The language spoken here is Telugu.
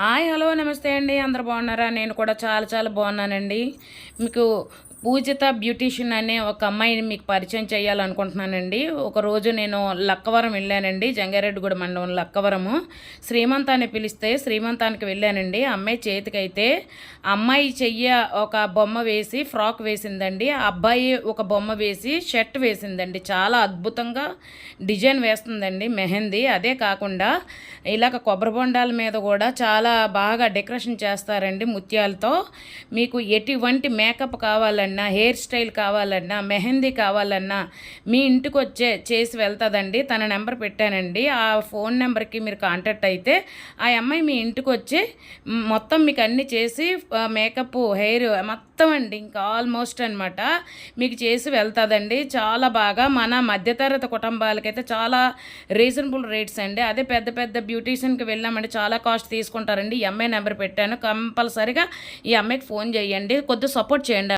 హాయ్ హలో నమస్తే అండి. అందరు బాగున్నారా? నేను కూడా చాలా చాలా బాగున్నానండి. మీకు పూజిత బ్యూటీషియన్ అనే ఒక అమ్మాయిని మీకు పరిచయం చేయాలనుకుంటున్నానండి. ఒక రోజు నేను లక్కవరం వెళ్ళానండి జంగారెడ్డిగూడ మండలం లక్కవరము. శ్రీమంతాన్ని పిలిస్తే శ్రీమంతానికి వెళ్ళానండి. అమ్మాయి చేతికైతే అమ్మాయి చెయ్య ఒక బొమ్మ వేసి ఫ్రాక్ వేసిందండి. ఆ అబ్బాయి ఒక బొమ్మ వేసి షర్ట్ వేసిందండి. చాలా అద్భుతంగా డిజైన్ వేస్తుందండి మెహందీ. అదే కాకుండా ఇలాగ కొబ్బరి బొండాల మీద కూడా చాలా బాగా డెకరేషన్ చేస్తారండి ముత్యాలతో. మీకు ఎటువంటి మేకప్ కావాలండి కావాలన్నా హెయిర్ స్టైల్ కావాలన్నా మెహందీ కావాలన్నా మీ ఇంటికి వచ్చే చేసి వెళ్తుందండి. తన నెంబర్ పెట్టానండి. ఆ ఫోన్ నెంబర్కి మీరు కాంటాక్ట్ అయితే ఆ అమ్మాయి మీ ఇంటికి వచ్చి మొత్తం మీకు అన్నీ చేసి మేకప్ హెయిర్ మొత్తం అండి. ఇంకా ఆల్మోస్ట్ అనమాట మీకు చేసి వెళ్తుందండి. చాలా బాగా మన మధ్యతరగతి కుటుంబాలకైతే చాలా రీజనబుల్ రేట్స్ అండి. అదే పెద్ద పెద్ద బ్యూటీషియన్కి వెళ్ళామంటే చాలా కాస్ట్ తీసుకుంటారండి. ఈ అమ్మాయి నెంబర్ పెట్టాను. కంపల్సరీగా ఈ అమ్మాయికి ఫోన్ చేయండి. కొద్దిగా సపోర్ట్ చేయండి.